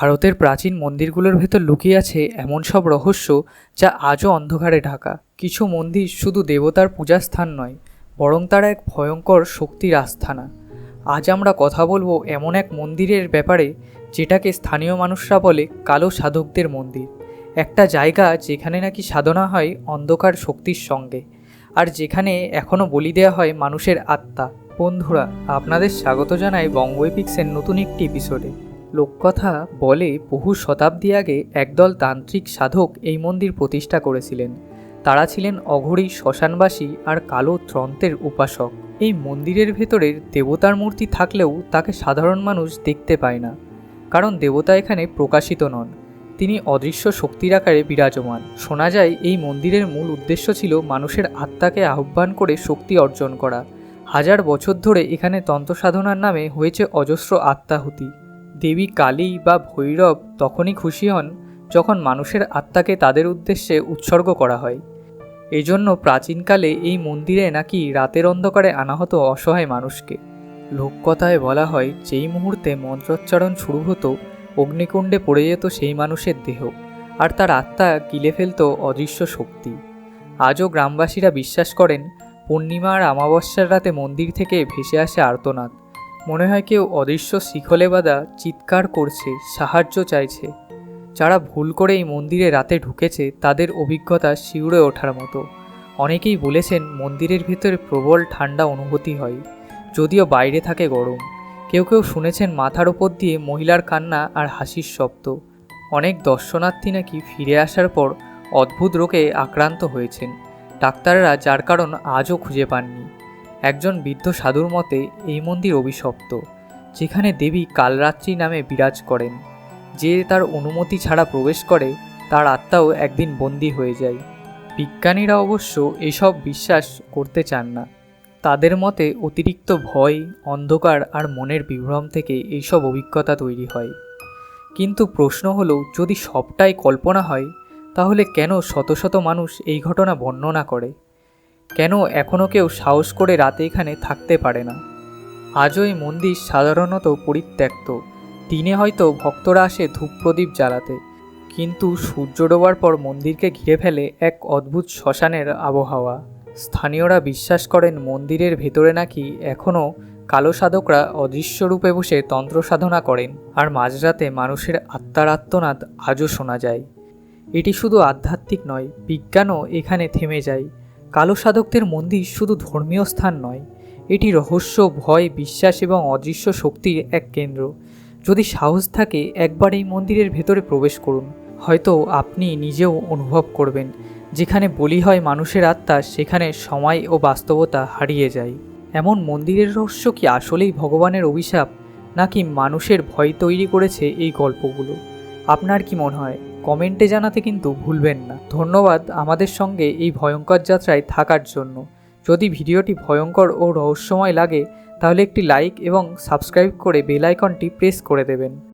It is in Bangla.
ভারতের প্রাচীন মন্দিরগুলোর ভেতর লুকিয়ে আছে এমন সব রহস্য যা আজও অন্ধকারে ঢাকা। কিছু মন্দির শুধু দেবতার পূজার স্থান নয়, বরং তারা এক ভয়ঙ্কর শক্তির আস্থানা। আজ আমরা কথা বলব এমন এক মন্দিরের ব্যাপারে যেটাকে স্থানীয় মানুষরা বলে কালো সাধকদের মন্দির। একটা জায়গা যেখানে নাকি সাধনা হয় অন্ধকার শক্তির সঙ্গে, আর যেখানে এখনও বলি দেওয়া হয় মানুষের আত্মা। বন্ধুরা, আপনাদের স্বাগত জানাই বঙ্গ এপিক্সের নতুন একটি এপিসোডে লোককথা বলে বহু শতাব্দী আগে একদল তান্ত্রিক সাধক এই মন্দির প্রতিষ্ঠা করেছিলেন। তারা ছিলেন অঘরী শ্মশানবাসী আর কালো ত্রন্তের উপাসক। এই মন্দিরের ভেতরের দেবতার মূর্তি থাকলেও তাকে সাধারণ মানুষ দেখতে পায় না, কারণ দেবতা এখানে প্রকাশিত নন। তিনি অদৃশ্য শক্তির আকারে বিরাজমান। শোনা যায়, এই মন্দিরের মূল উদ্দেশ্য ছিল মানুষের আত্মাকে আহ্বান করে শক্তি অর্জন করা। হাজার বছর ধরে এখানে তন্ত্র সাধনার নামে হয়েছে অজস্র আত্মাহুতি। দেবী কালী বা ভৈরব তখনই খুশি হন যখন মানুষের আত্মাকে তাদের উদ্দেশ্যে উৎসর্গ করা হয়। এজন্য প্রাচীনকালে এই মন্দিরে নাকি রাতের অন্ধকারে আনা হতো অসহায় মানুষকে। লোককথায় বলা হয়, যেই মুহূর্তে মন্ত্রোচ্চারণ শুরু হতো, অগ্নিকুণ্ডে পড়ে যেত সেই মানুষের দেহ, আর তার আত্মা গিলে ফেলত অদৃশ্য শক্তি। আজও গ্রামবাসীরা বিশ্বাস করেন পূর্ণিমা আর অমাবস্যার রাতে মন্দির থেকে ভেসে আসে আর্তনাদ। মনে হয় কেউ অদৃশ্য শিখলে বাঁধা চিৎকার করছে, সাহায্য চাইছে। যারা ভুল করে এই মন্দিরে রাতে ঢুকেছে, তাদের অভিজ্ঞতা শিউরে ওঠার মতো। অনেকেই বলেছেন মন্দিরের ভেতরে প্রবল ঠান্ডা অনুভূতি হয়, যদিও বাইরে থাকে গরম। কেউ কেউ শুনেছেন মাথার ওপর দিয়ে মহিলার কান্না আর হাসির শব্দ। অনেক দর্শনার্থী নাকি ফিরে আসার পর অদ্ভুত রোগে আক্রান্ত হয়েছেন। ডাক্তাররা যার কারণ আজও খুঁজে পাননি। একজন বৃদ্ধ সাধুর মতে, এই মন্দির অভিশপ্ত, যেখানে দেবী কালরাত্রি নামে বিরাজ করেন। যে তার অনুমতি ছাড়া প্রবেশ করে, তার আত্মাও একদিন বন্দী হয়ে যায়। বিজ্ঞানীরা অবশ্য এসব বিশ্বাস করতে চান না। তাদের মতে, অতিরিক্ত ভয়, অন্ধকার আর মনের বিভ্রম থেকে এইসব অভিজ্ঞতা তৈরি হয়। কিন্তু প্রশ্ন হলো, যদি সবটাই কল্পনা হয়, তাহলে কেন শত শত মানুষ এই ঘটনা বর্ণনা করে? কেন এখনও কেউ সাহস করে রাতে এখানে থাকতে পারে না? আজও এই মন্দির সাধারণত পরিত্যক্ত। দিনে হয়তো ভক্তরা আসে ধূপ প্রদীপ জ্বালাতে। কিন্তু সূর্য ডোবার পর মন্দিরকে ঘিরে ফেলে এক অদ্ভুত শ্মশানের আবহাওয়া। স্থানীয়রা বিশ্বাস করেন মন্দিরের ভেতরে নাকি এখনও কালো সাধকরা অদৃশ্য রূপে বসে তন্ত্র সাধনা করেন আর মাঝরাতে মানুষের আত্মার আত্মনাদ আজও শোনা যায়। এটি শুধু আধ্যাত্মিক নয়, বিজ্ঞানও এখানে থেমে যায়। কালো সাধকদের মন্দির শুধু ধর্মীয় স্থান নয়, এটি রহস্য, ভয়, বিশ্বাস এবং অদৃশ্য শক্তির এক কেন্দ্র। যদি সাহস থাকে, একবার এই মন্দিরের ভেতরে প্রবেশ করুন। হয়তো আপনি নিজেও অনুভব করবেন, যেখানে বলি হয় মানুষের আত্মা, সেখানে সময় ও বাস্তবতা হারিয়ে যায়। এমন মন্দিরের রহস্য কি আসলেই ভগবানের অভিশাপ, নাকি মানুষের ভয় তৈরি করেছে এই গল্পগুলো? আপনার কি মনে হয়? কমেন্টে জানাতে কিন্তু ভুলবেন না। ধন্যবাদ আমাদের সঙ্গে এই ভয়ঙ্কর যাত্রায় থাকার জন্য। যদি ভিডিওটি ভয়ঙ্কর ও রহস্যময় লাগে, তাহলে একটি লাইক এবং সাবস্ক্রাইব করে বেল আইকনটি প্রেস করে দেবেন।